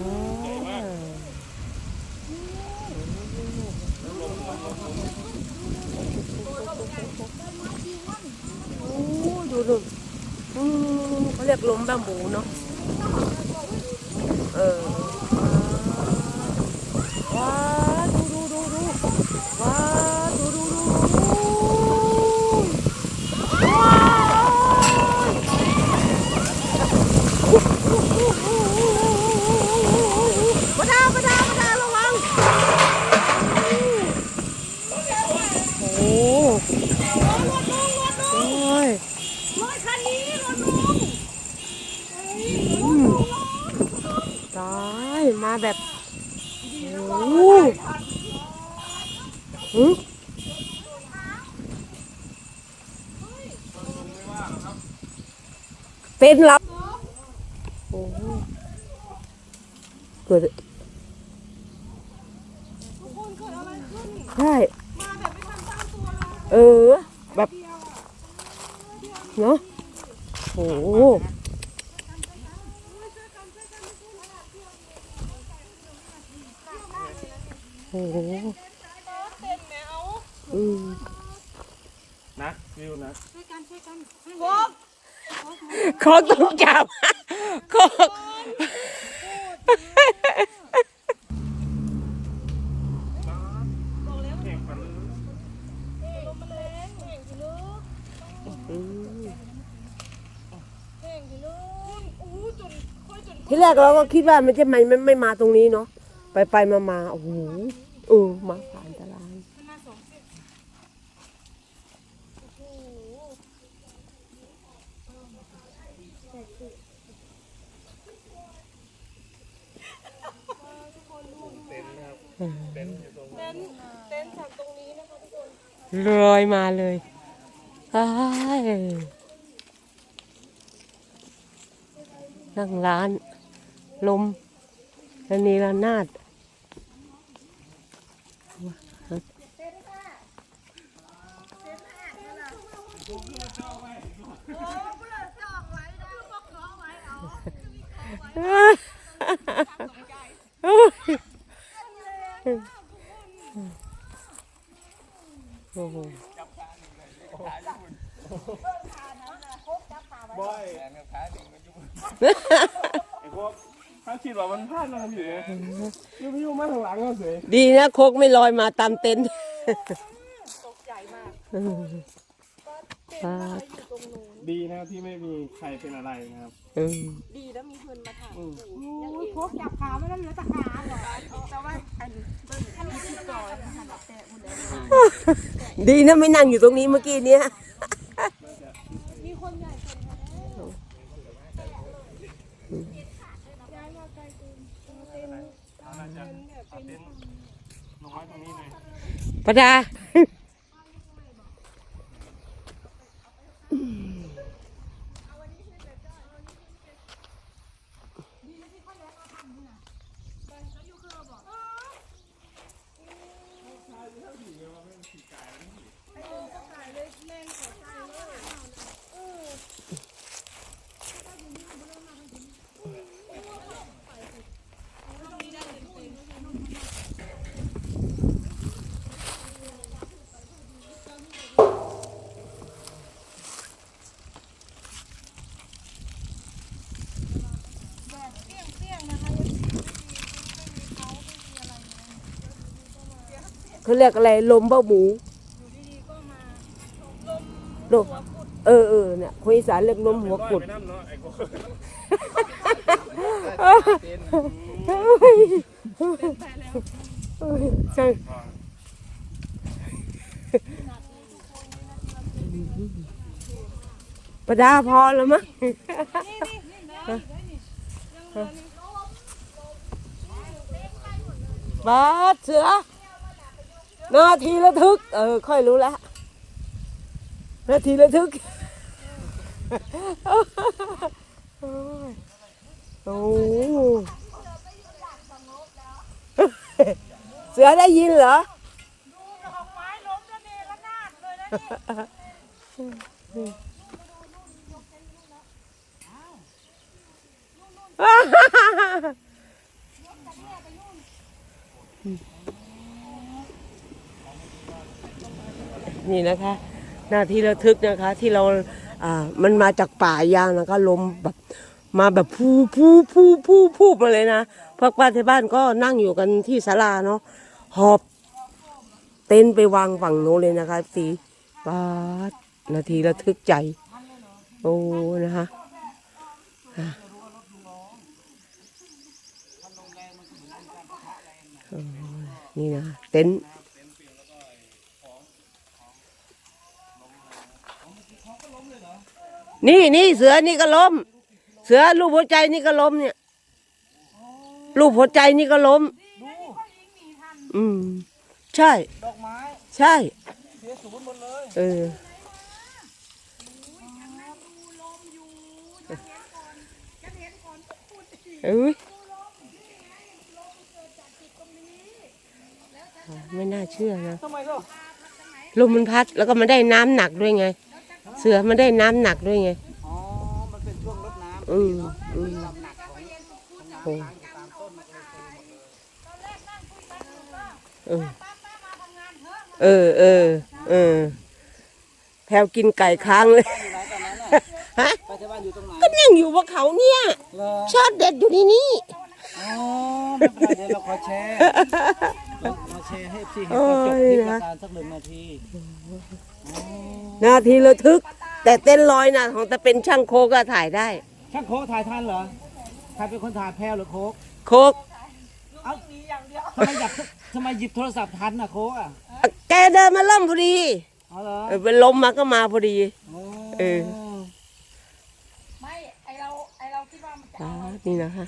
โอ้ดูดูอืมเขาเรียกลมบาบูเนาะเออ แบบโอ้โหหึเป็นรับโอ้โหเกิดใช่เออ แบบ เนาะโอ้ โหโอ้โหเต้นแมวอืมนะวิวนะช่วยกันช่วยกันโขอต้องจับขอบอกแล้วเก่งปันลมมันแรงแห่งสิลูกอืมแห่งสิลูกอู้จนค่อยจนที่แรกเราก็คิดว่ามันจะไม่ไม่ไม่มาตรงนี้เนาะ ไปไปมามาโอ้โหเออมาผ่านตารางขนาดสองเส้นโอ้โหเต็นท์นะครับเต็นท์อยู่ตรงเต้นเต้นาก ตรงนี้นะคะทุกคนลอยมาเลยอ้ายนั่งร้านลมและนีระนาดโอ้โหบอยไอ้พวกถ้าคิดว่ามันพลาดนะครับพี่ยูพี่ยูมาทางหลังก็เสียดีนะโคกไม่ลอยมาตามเต็นท์ตกใจมาก อืมเต้นอะไรอยู่ตรงนู้นดีนะครับที่ไม่มีใครเป็นอะไรนะครับอืมดีแล้วมีเพื่อนมาถ่ายอืมยังอีกโคกจับขาไม่ได้เหลือแต่ขาเหรอแต่ว่าอันเบิ้ลอันนี้ที่ก่อนนะคะแต่อุ่นแล้วดีนะไม่นั่งอยู่ตรงนี้เมื่อกี้เนี้ยมีคนใหญ่คนแท้ย้ายมาไกลเกินเต็นท์เอาน่าจะเอาเต็นท์ลงไว้ตรงนี้เลยประดา เขาเรียกอะไรลมบ้าหมูลมเออเออเนี่ยคนอีสานเรียกลมหัวกุดไปน้ำเนาะไอ้พวกใช่ประดาพอแล้วมั้งบาสเสือ นาทีระทึก เออ ค่อยรู้แล้วนาทีระทึกโอ้โหเสือได้ยินเหรอดอกไม้ล้มระเนี่นะคะ หน้าที่ระทึกนะคะ ที่เราอ่ามันมาจากป่ายางนะคะลมแบบมาแบบพูพูพูพูพูมาเลยนะพวกป้าที่บ้านก็นั่งอยู่กันที่ศาลาเนาะหอบเต็นไปวางฝั่งโน้นเลยนะคะสีปาดนาทีระทึกใจ โอ้นะคะนี่นะเต็นท์ นี่นี่เสือนี่ก็ล้ม เสือรูปหัวใจนี่ก็ล้มเนี่ย รูปหัวใจนี่ก็ล้มอืม ใช่ ดอกไม้ใช่ เสียศูนย์หมดเลยเออ เอ้ยไม่น่าเชื่อนะทำไมก็ลมมันพัดแล้วก็มันได้น้ำหนักด้วยไง เสือมันได้น้ำหนักด้วยไง อ๋อ มันเป็นช่วงรดน้ำอืมอืมโอ้เออ เออ เออ แพลวกินไก่ค้างเลย อยู่ไหนตอนนั้นน่ะฮะ ไปที่บ้านอยู่ตรงไหนก็นั่งอยู่บนเขาเนี่ย เหรอชอดเด็ดอยู่ที่นี่ อ๋อไม่เป็นไรเดี๋ยวเราขอแชร์เรามาแชร์ให้พี่เห็นตอนจบคลิปประการสักหนึ่งนาทีนาทีระทึก แต่เต้นลอยนะของแต่เป็นช่างโคกก็ถ่ายได้ ช่างโค้กถ่ายทันเหรอใครเป็นคนถ่ายแพรวหรือโค้กโคกเอ้าทำไมอยากทำไมหยิบโทรศัพท์ทันน่ะโค้กอะแกเดินมาล่มพอดีอ๋อเหรอเออเป็นลมมาก็มาพอดี โอ้เออ ไม่ไอเราไอเราคิดว่ามันจะอ่านี่นะคะ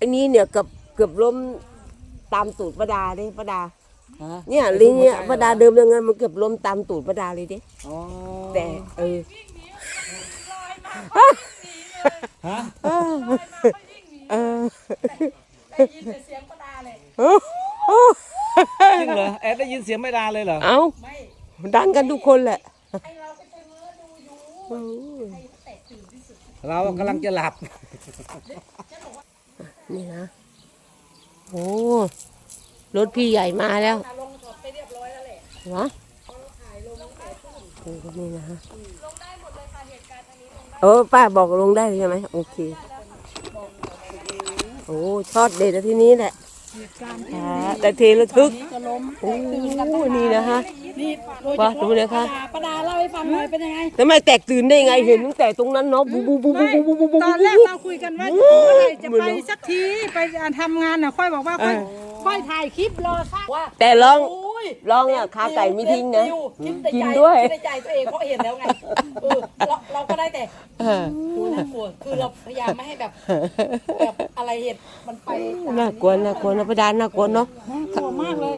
อันนี้เนี่ยเกือบเกือบล้ม ตามตูดประดาเลยประดา ฮะเนี่ยลิงเนี่ยประดาเดิมยังไงมันเกือบล้มตามตูดประดาเลยดิอ๋อแต่เออฮะเออเออได้ยินแต่เสียงประดาเลย เออเออจริงเหรอแอดได้ยินเสียงไม่ดาเลยเหรอเอาไม่ดังกันทุกคนแหละไอเราก็จะเง้อดูอยู่เออไอแตกตื่นที่สุดเรากำลังจะหลับ นี่นะ โอ้รถพี่ใหญ่มาแล้วลงถอดไปเรียบร้อยแล้วแหละวะโอ้นี่นะฮะเออป้าบอกลงได้ใช่ไหมโอเค โอ้ชอดเด็ดแล้วที่นี้แหละ อ่าแต่เทระทึกจะล้มโอ้นี่นะฮะนี่โดยเฉว่าพาะดูนะคะประดาเล่าให้ฟังหน่อยเป็นยังไงทำไมแตกตื่นได้ไงเห็นตั้งแต่ตรงนั้นเนาะบูบูบูบูบูบูบูบู ตอนแรกเราคุยกันว่าเมื่อไหร่จะไปสักทีไปทำงานน่ะค่อยบอกว่าค่อยค่อยถ่ายคลิปรอสักว่าแต่ลองโอ้ ยลองอะขาไก่ไม่ทิ้งนะคิดในกินใจด้วยคิดในใจตัวเองเพราะเห็นแล้วไงเออเราเราก็ได้แต่เออดูน่ากลัวคือเราพยายามไม่ให้แบบแบบอะไรเหตุมันไปตมน่ากลัวน่ากลัวนะประดานน่ากลัวเนาะน่ากลัวมากเลย